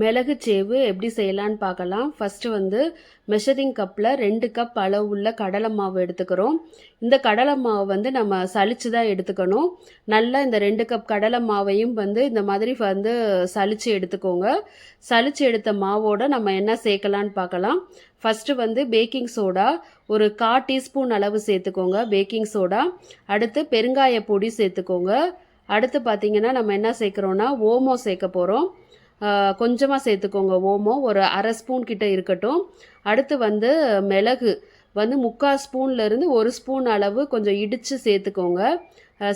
மிளகு சேவு எப்படி செய்யலான்னு பார்க்கலாம். ஃபஸ்ட்டு வந்து மெஷரிங் கப்பில் ரெண்டு கப் அளவு உள்ள கடலை மாவு எடுத்துக்கிறோம். இந்த கடலை மாவு வந்து நம்ம சளிச்சு தான் எடுத்துக்கணும். நல்லா இந்த ரெண்டு கப் கடலை மாவையும் வந்து இந்த மாதிரி வந்து சளிச்சு எடுத்துக்கோங்க. சளிச்சு எடுத்த மாவோட நம்ம என்ன சேர்க்கலான்னு பார்க்கலாம். ஃபஸ்ட்டு வந்து பேக்கிங் சோடா ஒரு கா டீஸ்பூன் அளவு சேர்த்துக்கோங்க பேக்கிங் சோடா அடுத்து பெருங்காய பொடி சேர்த்துக்கோங்க. அடுத்து பார்த்தீங்கன்னா நம்ம என்ன சேர்க்குறோன்னா ஓமோ சேர்க்க போகிறோம் கொஞ்சமாக சேர்த்துக்கோங்க. ஓமம் ஒரு அரை ஸ்பூன் கிட்ட இருக்கட்டும். அடுத்து வந்து மிளகு. வந்து முக்கால் ஸ்பூன்லேருந்து ஒரு ஸ்பூன் அளவு கொஞ்சம் இடித்து சேர்த்துக்கோங்க.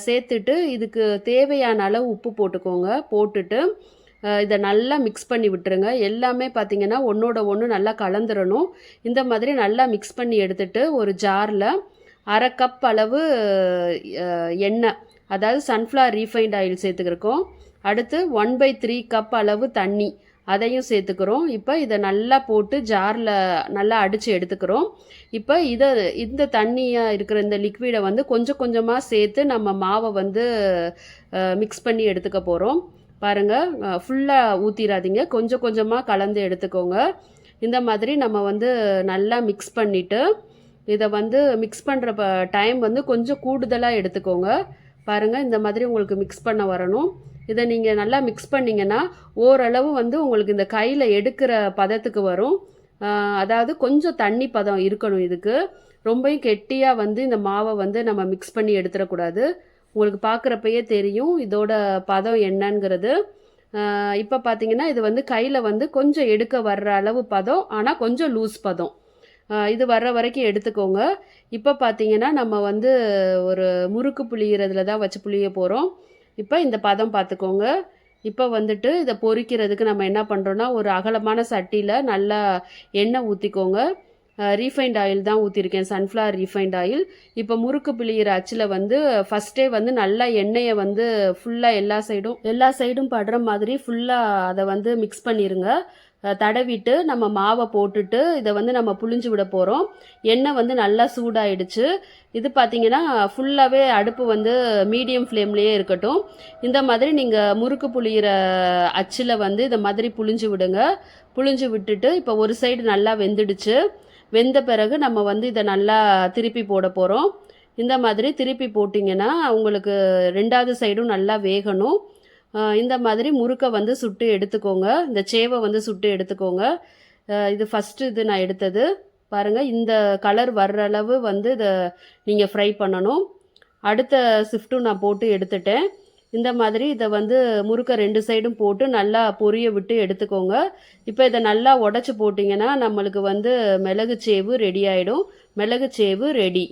சேர்த்துட்டு இதுக்கு தேவையான அளவு உப்பு போட்டுக்கோங்க. போட்டுட்டு இதை நல்லா மிக்ஸ் பண்ணி விட்டுருங்க. எல்லாமே பார்த்தீங்கன்னா ஒன்றோட ஒன்று நல்லா கலந்துடணும் இந்த மாதிரி நல்லா மிக்ஸ் பண்ணி எடுத்துட்டு ஒரு ஜாரில் அரை கப் அளவு எண்ணெய். அதாவது சன்ஃப்ளவர் ரீஃபைண்ட் ஆயில் சேர்த்துக்கிருக்கோம். அடுத்து ஒன் பை த்ரீ கப் அளவு தண்ணி. அதையும் சேர்த்துக்கிறோம். இப்போ இதை நல்லா போட்டு ஜாரில் நல்லா அடித்து எடுத்துக்கிறோம். இப்போ இதை இந்த தண்ணியாக இருக்கிற இந்த லிக்விடை வந்து கொஞ்சம் கொஞ்சமாக சேர்த்து நம்ம மாவை வந்து மிக்ஸ் பண்ணி எடுத்துக்க போகிறோம் பாருங்கள் ஃபுல்லாக ஊற்றிடாதீங்க கொஞ்சம் கொஞ்சமாக கலந்து எடுத்துக்கோங்க. இந்த மாதிரி நம்ம வந்து நல்லா மிக்ஸ் பண்ணிவிட்டு இதை வந்து மிக்ஸ் பண்ணுற டைம் வந்து கொஞ்சம் கூடுதலாக எடுத்துக்கோங்க. பாருங்கள் இந்த மாதிரி உங்களுக்கு மிக்ஸ் பண்ண வரணும். இதை நீங்கள் நல்லா மிக்ஸ் பண்ணிங்கன்னா ஓரளவு வந்து உங்களுக்கு இந்த கையில் எடுக்கிற பதத்துக்கு வரும். அதாவது கொஞ்சம் தண்ணி பதம் இருக்கணும் இதுக்கு. ரொம்பவும் கெட்டியாக வந்து இந்த மாவை வந்து நம்ம மிக்ஸ் பண்ணி எடுத்துடக்கூடாது. உங்களுக்கு பார்க்குறப்பயே தெரியும் இதோட பதம் என்னங்கிறது. இப்போ பார்த்தீங்கன்னா இது வந்து கையில் வந்து கொஞ்சம் எடுக்க வர்ற அளவு பதம் ஆனால் கொஞ்சம் லூஸ் பதம். இது வர்ற வரைக்கும் எடுத்துக்கோங்க. இப்போ பார்த்தீங்கன்னா நம்ம வந்து ஒரு முறுக்கு புளியறதுல தான் வச்சு புளிய போகிறோம் இப்போ இந்த பதம் பார்த்துக்கோங்க இப்போ வந்துட்டு இதை பொரிக்கிறதுக்கு நம்ம என்ன பண்ணுறோன்னா ஒரு அகலமான சட்டியில் நல்லா எண்ணெய் ஊற்றிக்கோங்க ரீஃபைண்ட் ஆயில் தான் ஊற்றிருக்கேன் சன்ஃப்ளவர் ரீஃபைண்ட் ஆயில் இப்போ முறுக்கு பிழியிற அச்சில் வந்து ஃபஸ்ட்டே வந்து நல்லா எண்ணெயை வந்து ஃபுல்லாக எல்லா சைடும் எல்லா சைடும் படுற மாதிரி ஃபுல்லாக அதை வந்து மிக்ஸ் பண்ணிடுங்க தடவிட்டு நம்ம மாவை போட்டுட்டு இதை வந்து நம்ம புழிஞ்சு விட போகிறோம் எண்ணெய் வந்து நல்லா சூடாயிடுச்சு. இது பார்த்தீங்கன்னா ஃபுல்லாகவே அடுப்பு வந்து மீடியம் ஃப்ளேம்லேயே இருக்கட்டும். இந்த மாதிரி நீங்கள் முறுக்கு புளியிற அச்சில் வந்து இந்த மாதிரி புழிஞ்சு விடுங்க. புழிஞ்சு விட்டுட்டு இப்போ ஒரு சைடு நல்லா வெந்துடுச்சு. வெந்த பிறகு நம்ம வந்து இதை நல்லா திருப்பி போட போகிறோம் இந்த மாதிரி திருப்பி போட்டிங்கன்னா உங்களுக்கு ரெண்டாவது சைடும் நல்லா வேகணும். இந்த மாதிரி முறுக்கை வந்து சுட்டு எடுத்துக்கோங்க. இந்த சேவை வந்து சுட்டு எடுத்துக்கோங்க. இது ஃபஸ்ட்டு இது நான் எடுத்தது. பாருங்கள் இந்த கலர் வர்ற அளவு வந்து இதை நீங்கள் ஃப்ரை பண்ணணும். அடுத்த ஷிஃப்ட்டும் நான் போட்டு எடுத்துட்டேன். இந்த மாதிரி இதை வந்து முறுக்க ரெண்டு சைடும் போட்டு நல்லா பொரிய விட்டு எடுத்துக்கோங்க. இப்போ இதை நல்லா உடச்சி போட்டிங்கன்னா நம்மளுக்கு வந்து மிளகு சேவு ரெடி ஆகிடும் மிளகு சேவு ரெடி